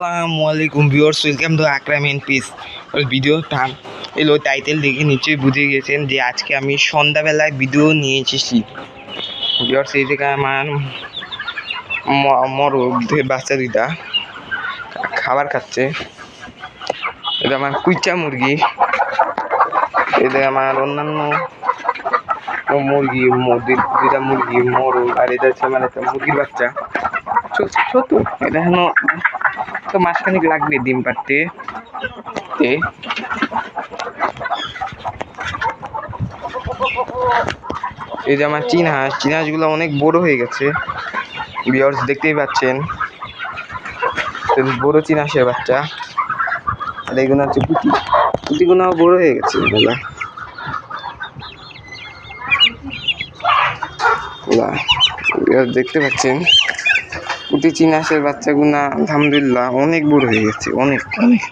আসসালামু আলাইকুম viewers, welcome to Akram N peace. ওই ভিডিও থাম এলো টাইটেল দেখে নিশ্চয়ই বুঝে গেছেন যে আজকে আমি সন্ধ্যাবেলায় ভিডিও নিয়ে এসেছি ভিউয়ার্স, এই জায়গায় আমার ম- মরদের বাচ্চা দুইটা, খাবার খাচ্ছে। এটা আমার কুইচা মুরগি। এটা আমার অন্যান্য মুরগি দুইটা মুরগি মরগ আর এটা হচ্ছে আমার একটা মুরগির বাচ্চা। ছোট এটা তো মাসখানিক লাগবে ডিম পাড়তে। এই যে আমার চীন হাঁস চীন হাঁসগুলো অনেক বড় হয়ে গেছে। বিয়ার্স দেখতেই পাচ্ছেন। বড় চীন হাঁসের বাচ্চা। আর এগুলো হচ্ছে পুঁটি। পুঁটিগুলো বড় হয়ে গেছে এগুলা। দেখতে পাচ্ছেন। পুঁটি চীন হাঁসের বাচ্চাগুলা আলহামদুলিল্লাহ অনেক বড় হয়ে গেছে অনেক। অনেক।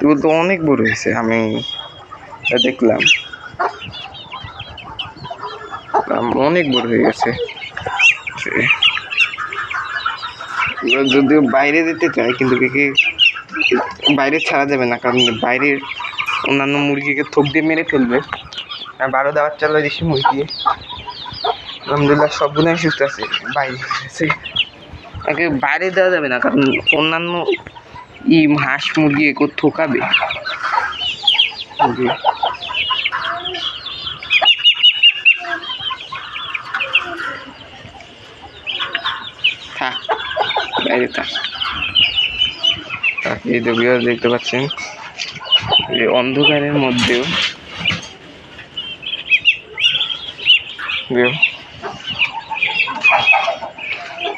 এগুলো তো অনেক বড় হয়েছে আমি দেখলাম। অনেক বড় হয়ে গেছে। যদিও বাইরে যেতে চায় কিন্তু একে বাইরে ছাড়া যাবে না কারণ বাইরের অন্যান্য মুরগিকে থোক দিয়ে মেরে ফেলবে। আর বারো দেওয়ার চালা দেশি মুরগি। আলহামদুলিল্লাহ সবগুলোই সুস্থ আছে। বাইরে একে বাইরে দেওয়া যাবে না, কারণ অন্যান্য ই হাঁস মুরগি একে থোকাবে। বাইরে এই viewers দেখতে পাচ্ছেন? অন্ধকারের মধ্যেও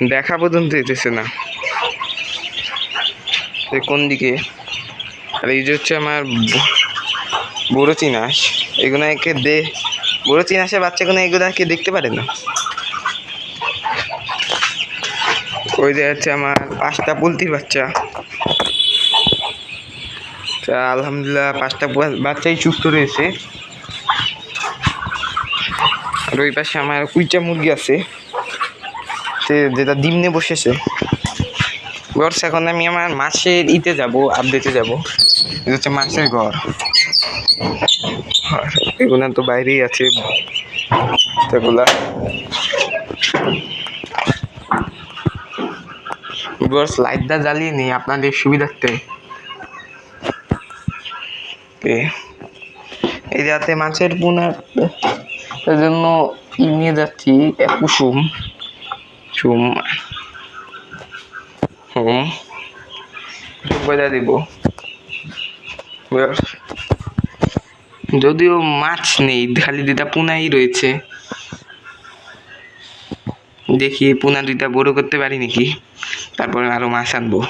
দেখা পর্যন্ত যেতেছে না। কোন দিকে? আর এই যে হচ্ছে আমার বড় চিনাস। এগুলো একে দে, বড় চিনাসের বাচ্চাগুলো এগুলো কে দেখতে পারে না? ওই যে হচ্ছে আমার পাঁচটা পোলট্রির বাচ্চা। তা আলহামদুলিল্লাহ পাঁচটা বাচ্চাই সুস্থ রয়েছে। আর ওই পাশে আমার কুইচা মুরগি আছে। সে যেটা ডিমনে বসেছে। ঘর এখন আমি আমার মাছের ইতে যাব আপডেটে যাব। এটা হচ্ছে মাছের ঘর। আর এগুলো তো বাইরেই আছে। এগুলা। ভিউয়ার্স লাইটটা জ্বালিয়ে নিই আপনাদের সুবিধার্থে। এই যাতে মাছের পোনার জন্য নিয়ে যাচ্ছি এ, কুসুম। হুম। বজা দিব। Viewers, যদিও মাছ নেই খালি দুটা পোনাই রয়েছে। দেখি পোনা দুইটা বড় করতে পারি নাকি? তারপরে আরও মাছ আনব।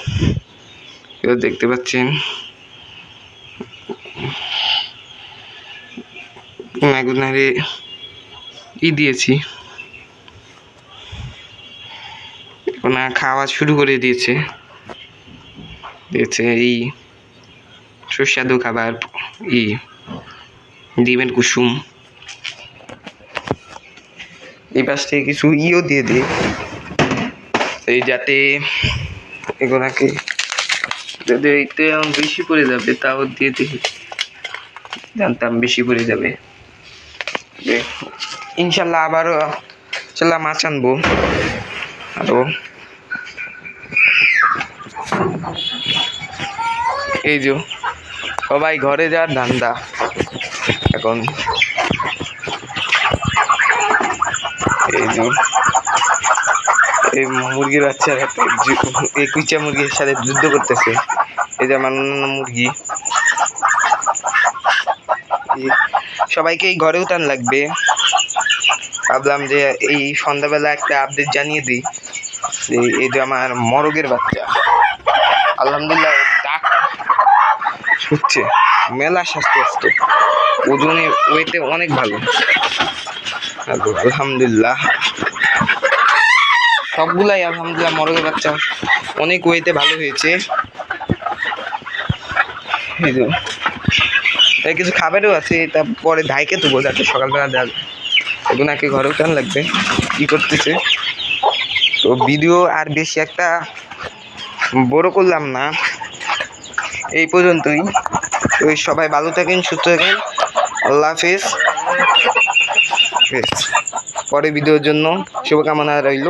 এবার দেখতে পাচ্ছেন। পোনাগুনারে ই দিয়েছি। পোনা খাওয়া শুরু করে দিয়েছে। দিয়েছে এই সুস্বাদু খাবার, ই ডিমের কুসুম। এই পাশ থেকে কিছু ইও দিয়ে দিই। এই যাতে এগুলাকে যদি এইতে বেশি পড়ে যাবে, তাও দিয়ে দিই। জানতাম বেশি পড়ে যাবে। ইনশাল্লাহ আবারও চলা মাছ আনব। আরও। এই যে, সবাই ঘরে যাওয়ার ধান্দা। এখন এই যে, এই মুরগির বাচ্চারা যু- এই কুইচা মুরগির সাথে যুদ্ধ করতেছে। এই যে আমার অন্যান্য মুরগি সবাইকে এই ঘরেও টান লাগবে। ভাবলাম যে এই সন্ধ্যাবেলা একটা আপডেট জানিয়ে দিই। যে আমার মরগের বাচ্চা। আলহামদুলিল্লাহ ডাক হচ্ছে মেলা স্বাস্থ্য আসতো ওজনে ওয়েতে অনেক ভালো। আলহামদুলিল্লাহ। সবগুলাই আলহামদুলিল্লাহ মরগের বাচ্চা। অনেক ওয়েতে ভালো হয়েছে। তাই কিছু খাবারও আছে তারপরে ধাইকে তো যাতে সকালবেলা দেওয়া এগুনাকে ঘরেও কেন লাগবে? কি করতেছে? তো ভিডিও আর বেশি একটা বড় করলাম না। এই পর্যন্তই। ওই সবাই ভালো থাকেন, সুস্থ থাকেন। আল্লাহ হাফেজ। পরে ভিডিওর জন্য শুভকামনা রইল।